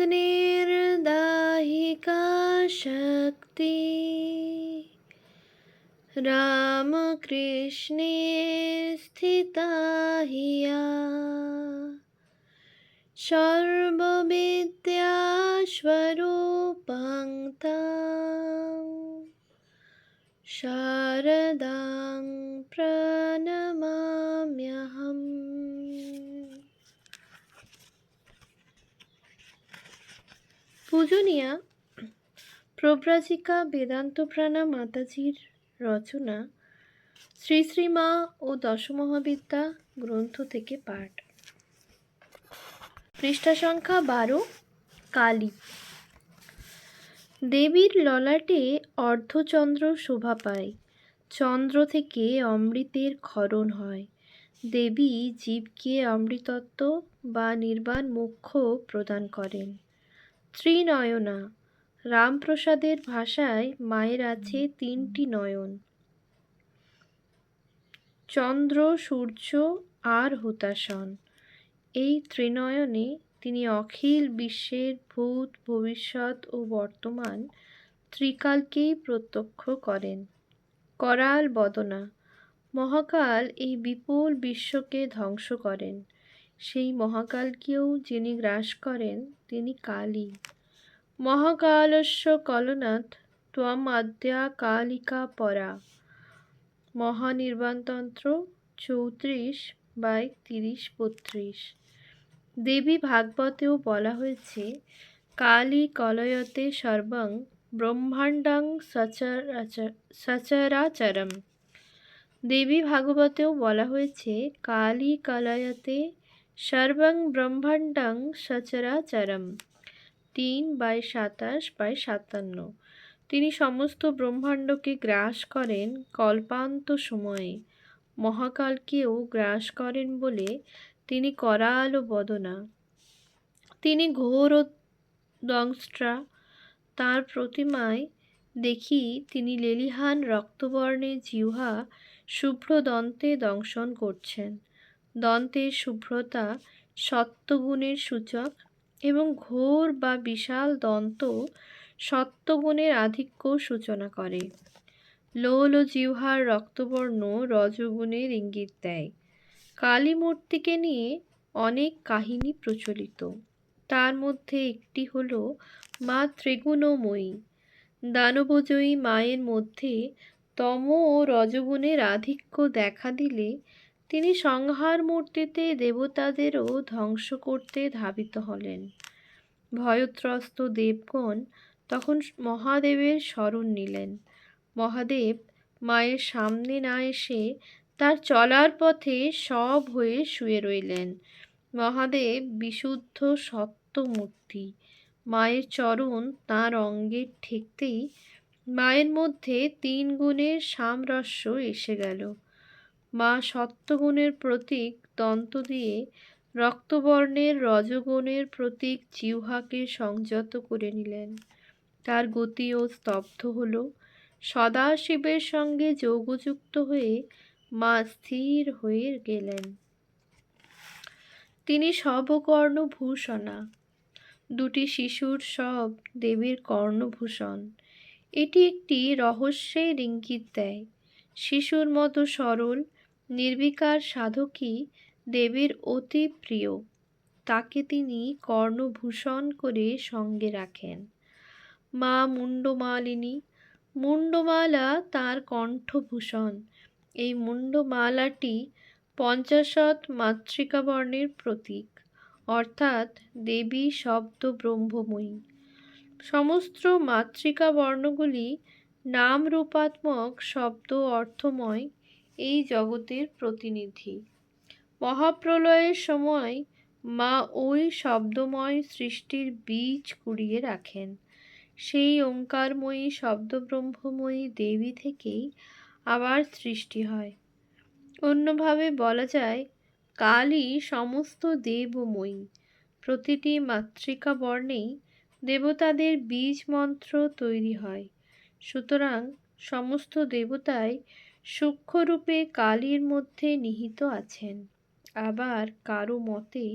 अग्नेर्दाहिका शक्ति। राम कृष्णे स्थिता हिया सर्वविद्यास्वरूपं शारदां प्रणमाम्यहम्। পূজনীয়া, প্রব্রাজিকা বেদান্ত প্রাণা মাতাজির রচনা, শ্রী শ্রীমা ও দশমহাবিদ্যা গ্রন্থ থেকে পাঠ। পৃষ্ঠা সংখ্যা বারো, কালী। দেবীর ললাটে অর্ধচন্দ্র শোভা পায়। চন্দ্র থেকে অমৃতের ক্ষরণ হয়। দেবী জীবকে অমৃতত্ব বা নির্বাণ মোক্ষ প্রদান করেন। ত্রিনয়না। রামপ্রসাদের ভাষায় মায়ের আছে তিনটি নয়ন। চন্দ্র, সূর্য আর হুতাসন এই ত্রিনয়নে তিনি অখিল বিশ্বের ভূত, ভবিষ্যৎ ও বর্তমান ত্রিকালকেই প্রত্যক্ষ করেন। করাল বদনা। মহাকাল এই বিপুল বিশ্বকে ধ্বংস করেন। সেই মহাকালকেও যিনি গ্রাস করেন, তিনি কালী। মহাকালস্য কলনাথ ত্বম আদ্যা কালিকা পরা। মহানির্বাণতন্ত্র চৌত্রিশ বাই তিরিশ বত্রিশ। দেবী ভাগবতেও বলা হয়েছে, কালী কলয়তে সর্বং ব্রহ্মাণ্ডং সচরাচরম। দেবী ভাগবতেও বলা হয়েছে, কালী কলয়তে সর্বং ব্রহ্মাণ্ডং সচরাচরম। তিন বাই সাতাশ বাই সাতান্ন। তিনি সমস্ত ব্রহ্মাণ্ডকে গ্রাস করেন কল্পান্ত সময়ে। মহাকালকেও গ্রাস করেন বলে তিনি করাল বদনা। তিনি ঘোর দংস্ট্রা তাঁর প্রতিমায় দেখি তিনি লেলিহান রক্তবর্ণের জিহ্বা শুভ্র দন্তে দংশন করছেন। দন্তের শুভ্রতা, সত্যগুণের সূচক এবং ঘোর বা বিশাল দন্ত সত্যগুণের আধিক্য সূচনা করে। লোল ও জিহ্বার রক্তবর্ণ রজগুণের ইঙ্গিত দেয়। কালী মূর্তিকে নিয়ে অনেক কাহিনী প্রচলিত। তার মধ্যে একটি হল মা ত্রিগুণময়ী। দানবজয়ী মায়ের মধ্যে তম ও রজগুণের আধিক্য দেখা দিলে তিনি সংহার মূর্তিতে দেবতাদেরও ধ্বংস করতে ধাবিত হলেন। ভয়ত্রস্ত দেবগণ তখন মহাদেবের শরণ নিলেন। মহাদেব মায়ের সামনে না এসে তার চলার পথে সব হয়ে শুয়ে রইলেন। মহাদেব বিশুদ্ধ সত্যমূর্তি মায়ের চরণ তাঁর অঙ্গে ঠেকতেই মায়ের মধ্যে তিন গুণের সামরস্য এসে গেল। মা সত্যগুণের প্রতীক দন্ত দিয়ে রক্তবর্ণের রজগুণের প্রতীক জিহ্বাকে সংযত করে নিলেন। তার গতিও স্তব্ধ হল। সদাশিবের সঙ্গে যোগযুক্ত হয়ে মা স্থির হয়ে গেলেন। তিনি সবকর্ণভূষণা দুটি শিশুর সব দেবীর কর্ণভূষণ। এটি একটি রহস্যের ইঙ্গিত দেয়। শিশুর মতো সরল নির্বিকার সাধকই দেবীর অতি প্রিয়। তাকে তিনি কর্ণভূষণ করে সঙ্গে রাখেন। মা মুন্ডমালিনী মুন্ডমালা তার কণ্ঠভূষণ। এই মুন্ডমালাটি পঞ্চাশত মাতৃকাবর্ণের প্রতীক, অর্থাৎ দেবী শব্দ ব্রহ্মময়ী সমস্ত মাতৃকা বর্ণগুলি নাম রূপাত্মক শব্দ অর্থময় এই জগতের প্রতিনিধি। মহাপ্রলয়ের সময় মা ওই শব্দময় সৃষ্টির বীজ কুড়িয়ে রাখেন। সেই ওঙ্কারময়ী, শব্দব্রহ্মময়ী দেবী থেকেই আবার সৃষ্টি হয়। অন্যভাবে বলা যায়, কালই সমস্ত দেবময়ী, প্রতিটি মাতৃকা বর্ণেই দেবতাদের বীজ মন্ত্র তৈরি হয়। সুতরাং সমস্ত দেবতাই সূক্ষ্মরূপে কালীর মধ্যে নিহিত আছেন। আবার কারও মতে,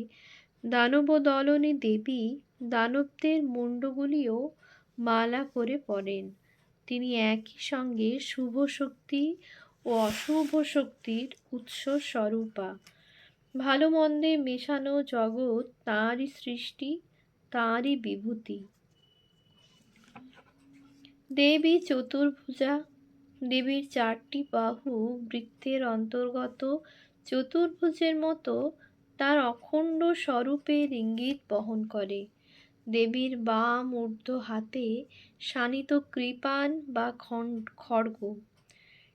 দানবদলনী দেবী দানবদের মুণ্ডগুলিও মালা করে পরেন। তিনি একই সঙ্গে শুভ শক্তি ও অশুভ শক্তির উৎস স্বরূপা। ভালো মন্দে মেশানো জগৎ তাঁরই সৃষ্টি, তাঁরই বিভূতি। দেবী চতুর্ভুজা দেবীর চারটি বাহু বৃত্তের অন্তর্গত চতুর্ভুজের মতো তার অখণ্ড স্বরূপের ইঙ্গিত বহন করে। দেবীর বাম ঊর্ধ্ব হাতে শানিত কৃপান বা খড়গ।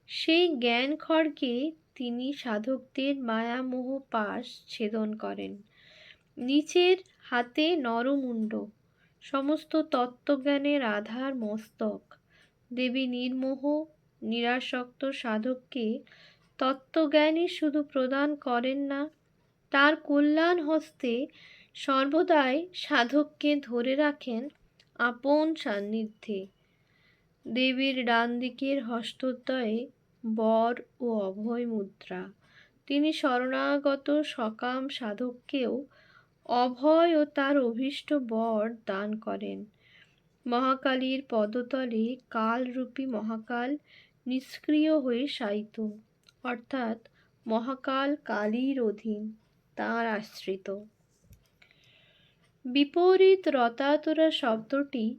সেই জ্ঞান খড়গে তিনি সাধকদের মায়ামোহ পাশ ছেদন করেন। নিচের হাতে নরমুণ্ড, সমস্ত তত্ত্বজ্ঞানের আধার মস্তক। দেবী নির্মোহ নিরাসক্ত সাধককে তত্ত্বজ্ঞানই শুধু প্রদান করেন না, তার কল্যাণ হস্তে সর্বদাই সাধককে ধরে রাখেন আপন সান্নিধ্যে। দেবীর ডান দিকের হস্তদ্বয়ে বর ও অভয় মুদ্রা। তিনি শরণাগত সকাম সাধককেও অভয় ও তার অভীষ্ট বর দান করেন। মহাকালীর পদতলে কালরূপী মহাকাল নিষ্ক্রিয় হয়ে শায়িত। অর্থাৎ মহাকাল কালীর অধীন তাঁর আশ্রিত। বিপরীত রতাতরা শব্দটি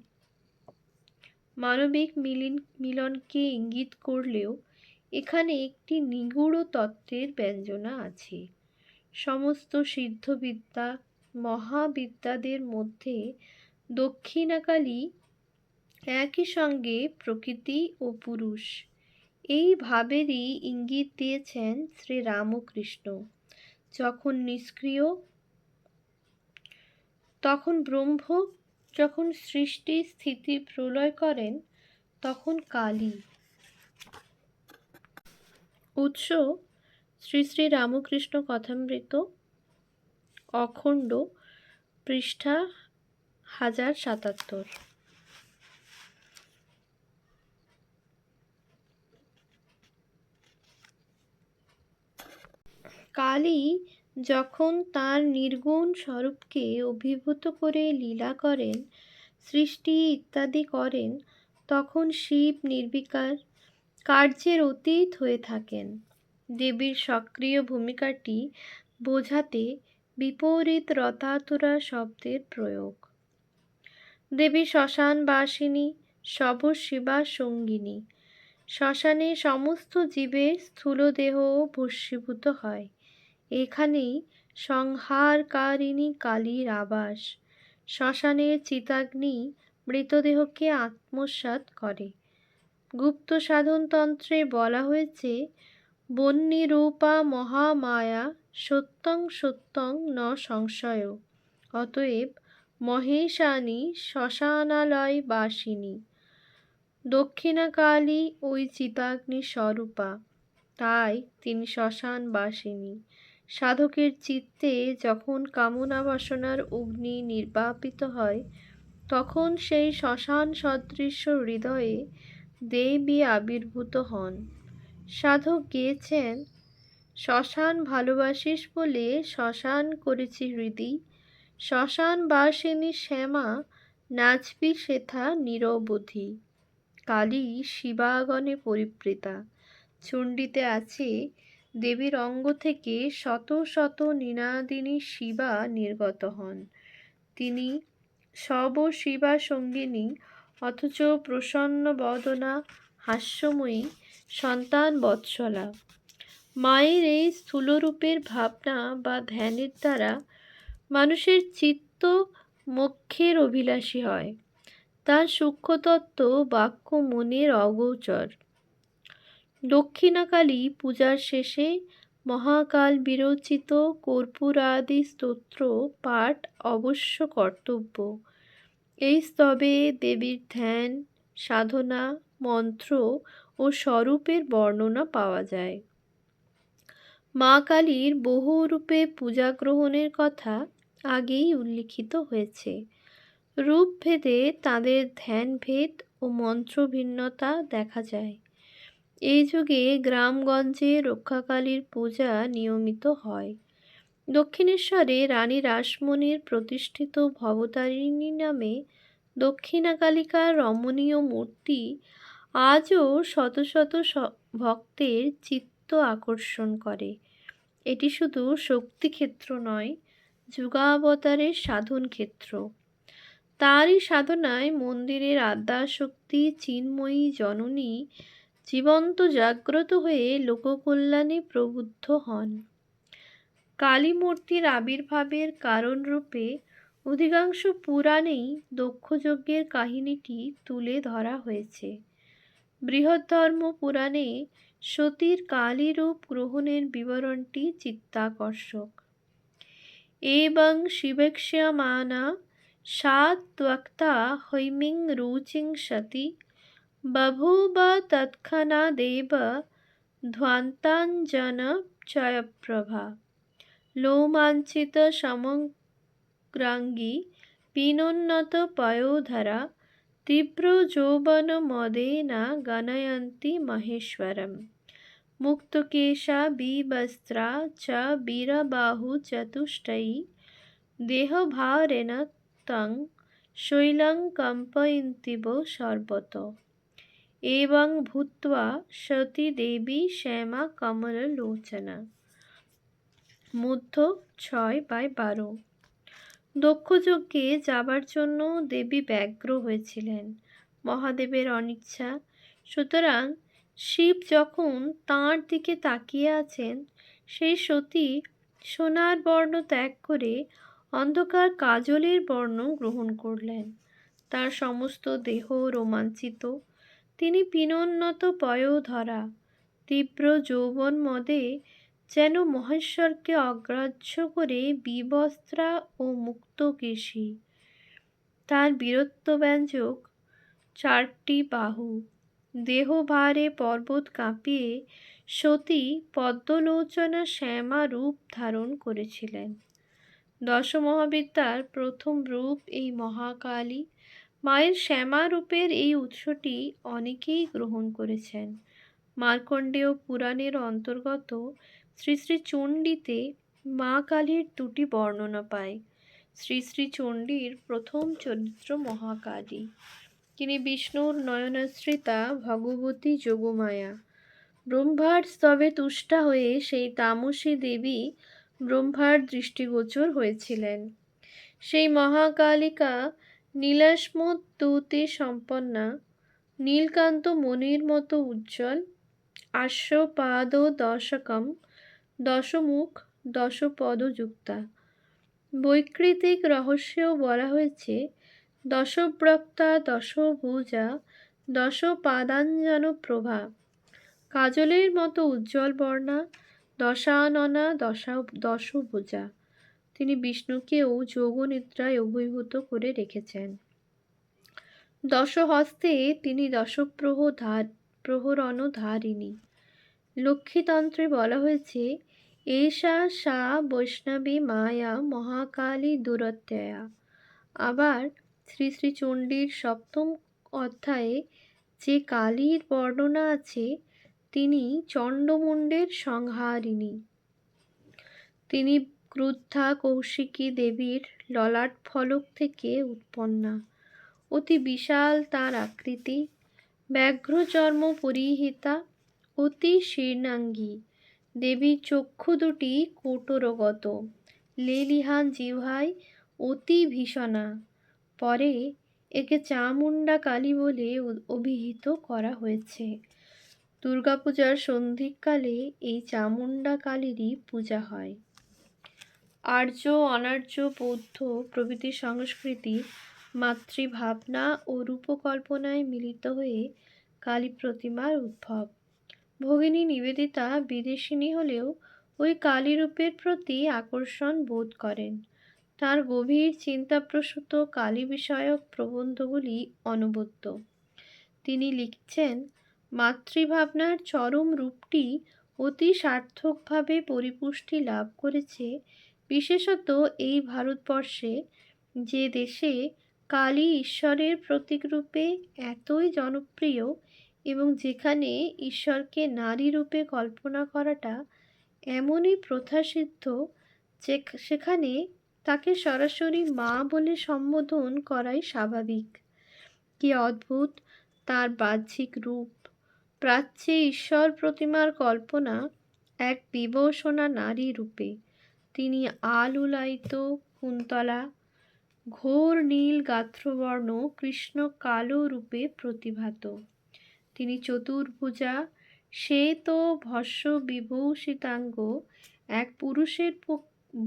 মানবিক মিলিন, মিলনকে ইঙ্গিত করলেও এখানে একটি নিগূঢ় তত্ত্বের ব্যঞ্জনা আছে। সমস্ত সিদ্ধবিদ্যা মহাবিদ্যাদের মধ্যে দক্ষিণাকালী একই সঙ্গে প্রকৃতি ও পুরুষ। এই ভাবেরই ইঙ্গিত দিয়েছেন শ্রী রামকৃষ্ণ যখন নিষ্ক্রিয়, তখন ব্রহ্ম, যখন সৃষ্টি স্থিতি প্রলয় করেন, তখন কালী। উৎস, শ্রী শ্রী রামকৃষ্ণ কথামৃত, অখণ্ড, পৃষ্ঠা হাজার সাতাত্তর। কালী যখন তার নির্গুণ স্বরূপকে অভিভূত করে লীলা করেন, সৃষ্টি ইত্যাদি করেন, তখন শিব নির্বিকার কার্যের অতীত হয়ে থাকেন। দেবীর সক্রিয় ভূমিকাটি বোঝাতে বিপরীত রতাতুরা শব্দের প্রয়োগ। দেবী শ্মশানবাসিনী শব শিবা সঙ্গিনী। শ্মশানে সমস্ত জীবের স্থূলদেহ ভস্মীভূত হয়। এখানেই সংহারকারিণী কালীর আবাস। শ্মশানের চিতাগ্নি মৃতদেহকে আত্মসাৎ করে। গুপ্ত সাধনতন্ত্রে বলা হয়েছে, বন্যীরূপা মহামায়া সত্যং সত্যং ন সংশয়। অতএব মহেশানী শ্মশানালয় বাসিনী দক্ষিণাকালী ওই চিতাগ্নি স্বরূপা, তাই তিনি শ্মশান বাসিনী সাধকের চিত্তে যখন কামনা বাসনার অগ্নি নির্বাপিত হয়, তখন সেই শ্মশান সদৃশ্য হৃদয়ে দেবী আবির্ভূত হন। সাধক গিয়েছেন, শ্মশান ভালোবাসিস বলে শ্মশান করেছি হৃদি, শ্মশান বাসিনী শ্যামা, নাচবি সেথা নিরবধি। কালী শিবাগণে পরিবৃতা চণ্ডীতে আছে দেবীর অঙ্গ থেকে শত শত নিনাদিনী শিবা নির্গত হন। তিনি সব শিবা সঙ্গিনী, অথচ প্রসন্ন বদনা হাস্যময়ী সন্তান বৎসলা। মায়ের এই স্থূলরূপের ভাবনা বা ধ্যানের দ্বারা মানুষের চিত্ত মোক্ষের অভিলাষী হয়। তার সূক্ষ্মতত্ত্ব, বাক্য, মনের অগোচর। দক্ষিণাকালী পূজার শেষে মহাকাল বিরচিত কর্পূরাদি স্তোত্র পাঠ অবশ্য কর্তব্য। এই স্তবে দেবীর ধ্যান, সাধনা, মন্ত্র ও স্বরূপের বর্ণনা পাওয়া যায়। মা কালীর বহু রূপে পূজা গ্রহণের কথা আগেই উল্লিখিত হয়েছে। রূপভেদে তাদের ধ্যানভেদ ও মন্ত্র ভিন্নতা দেখা যায়। এই যুগে গ্রামগঞ্জে রক্ষাকালীর পূজা নিয়মিত হয়। দক্ষিণেশ্বরে রানী রাসমণির প্রতিষ্ঠিত ভবতারিণী নামে দক্ষিণাকালিকার রমণীয় মূর্তি আজও শত শত ভক্তের চিত্ত আকর্ষণ করে। এটি শুধু শক্তিক্ষেত্র নয়, যুগাবতারের সাধন ক্ষেত্র। তারই সাধনায় মন্দিরের আদ্যাশক্তি, চিন্ময়ী জননী জীবন্ত জাগ্রত হয়ে লোককল্যাণে প্রবুদ্ধ হন। কালী মূর্তির আবির্ভাবের কারণরূপে অধিকাংশ পুরাণেই দক্ষযজ্ঞের কাহিনীটি তুলে ধরা হয়েছে। বৃহদ্ধর্ম পুরাণে সতীর কালী রূপ গ্রহণের বিবরণটি চিত্তাকর্ষক। এবং শিবেক্ষ্যমানা সা ত্বক্তা হৈমিং রুচিং সতি বভূব তৎক্ষণাদেব ধ্বান্তাঞ্জন চয়প্রভা লোমাঞ্চিত সমগ্রাঙ্গী পিনোন্নত পয়োধরা তীব্র যৌবন মদেনা গণয়ন্তি মহেশ্বরম মুক্তকেশা বিবস্ত্রা চ বীরবাহু এবং ভূত্বা সতী দেবী শ্যামা কমললোচনা মধ্য ছয় বাই বারো দক্ষযজ্ঞে যাবার জন্য দেবী ব্যগ্র হয়েছিলেন মহাদেবের অনিচ্ছা সুতরাং শিব যখন তাঁর দিকে তাকিয়ে আছেন সেই সতী সোনার বর্ণ ত্যাগ করে অন্ধকার কাজলের বর্ণ গ্রহণ করলেন। তার সমস্ত দেহ রোমাঞ্চিত। তিনি পিনোন্নত পয়োধরা, তীব্র যৌবন মদে যেন মহেশ্বরকে অগ্রাহ্য করে বিবস্ত্রা ও মুক্ত মুক্তকেশী তার বীরত্বব্যঞ্জক চারটি বাহু, দেহভারে পর্বত কাঁপিয়ে সতী পদ্মলোচনা শ্যামা রূপ ধারণ করেছিলেন। দশমহাবিদ্যার প্রথম রূপ এই মহাকালী মায়ের শ্যামা রূপের এই উৎসটি অনেকেই গ্রহণ করেছেন। মার্কণ্ডেয় পুরাণের অন্তর্গত শ্রী শ্রী চণ্ডীতে মা কালীর দুটি বর্ণনা পায়। শ্রী শ্রী চণ্ডীর প্রথম চরিত্র মহাকালী। তিনি বিষ্ণুর নয়নাশ্রিতা ভগবতী যোগমায়া। ব্রহ্মার স্তবে তুষ্টা হয়ে সেই তামসী দেবী ব্রহ্মার দৃষ্টিগোচর হয়েছিলেন। সেই মহাকালিকা নীলাসমুদ্যুতি সম্পন্না, নীলকান্ত মণির মতো উজ্জ্বল, আশ্বপাদ দশকম দশমুখ দশপদযুক্তা। বৈকৃতিক রহস্যেও বলা হয়েছে, দশব্রক্তা, দশভুজা, দশপাদাঞ্জন প্রভা। কাজলের মতো উজ্জ্বল বর্ণা, দশাননা দশা দশভুজা। তিনি বিষ্ণুকেও যোগনিদ্রায় অভিভূত করে রেখেছেন। দশহস্তে তিনি দশপ্রহ ধার প্রহরণ ধারিণী। লক্ষ্মীতন্ত্রে বলা হয়েছে, এষা সা বৈষ্ণবী মায়া মহাকালী দুরত্যয়া। আবার শ্রী শ্রী চণ্ডীর সপ্তম অধ্যায়ে যে কালীর বর্ণনা আছে, তিনি চণ্ডমুণ্ডের সংহারিণী। তিনি ক্রুদ্ধা কৌশিকী দেবীর ললাট ফলক থেকে উৎপন্না। অতি বিশাল তার আকৃতি ব্যাঘ্রচর্ম পরিহিতা, অতি শীর্ণাঙ্গী। দেবীর চক্ষু দুটি কোটরগত, লেলিহান জিহ্বায় অতি ভীষণা। পরে একে চামুণ্ডা কালী বলে অভিহিত করা হয়েছে। দুর্গাপূজার সন্ধিকালে এই চামুণ্ডা কালীরই পূজা হয়। আর্য, অনার্য, বৌদ্ধ প্রভৃতি সংস্কৃতি মাতৃভাবনা ও রূপকল্পনায় মিলিত হয়ে কালী প্রতিমার উদ্ভব। ভগিনী নিবেদিতা বিদেশিনী হলেও ওই কালী রূপের প্রতি আকর্ষণ বোধ করেন। তার গভীর চিন্তাপ্রসূত কালী বিষয়ক প্রবন্ধগুলি অনবদ্য। তিনি লিখছেন, মাতৃভাবনার চরম রূপটি অতি সার্থকভাবে পরিপুষ্টি লাভ করেছে বিশেষত এই ভারতবর্ষে যে দেশে কালী ঈশ্বরের প্রতীক রূপে এতই জনপ্রিয় এবং যেখানে ঈশ্বরকে নারী রূপে কল্পনা করাটা এমনই প্রথাসিদ্ধ যে সেখানে তাকে সরাসরি মা বলে সম্বোধন করাই স্বাভাবিক। কি অদ্ভুত! তার বাহ্যিক রূপ, প্রাচ্যে ঈশ্বর প্রতিমার কল্পনা এক বিবসনা নারী রূপে। তিনি আলুলায়িত কুন্তলা, ঘোর নীল গাত্রবর্ণ, কৃষ্ণ কালো রূপে প্রতিভাত। তিনি চতুর্ভুজা, শ্বেত ভস্য বিভূষিতাঙ্গ, এক পুরুষের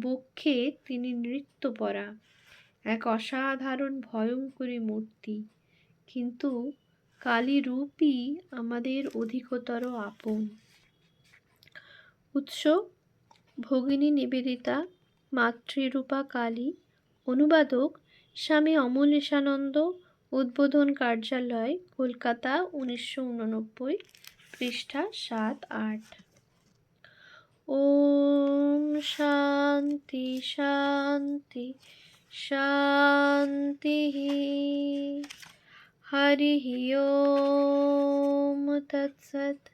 বক্ষে তিনি নৃত্যপরা এক অসাধারণ ভয়ঙ্করী মূর্তি। কিন্তু কালী রূপই আমাদের অধিকতর আপন। উৎস ভগিনী নিবেদিতা, মাতৃরূপা কালী, অনুবাদক স্বামী অমলেশানন্দ উদ্বোধন কার্যালয়, কলকাতা উনিশশো উননব্বই, পৃষ্ঠা সাত আট। ওম শান্তি শান্তি শান্তি। হরি ওম তৎসৎ।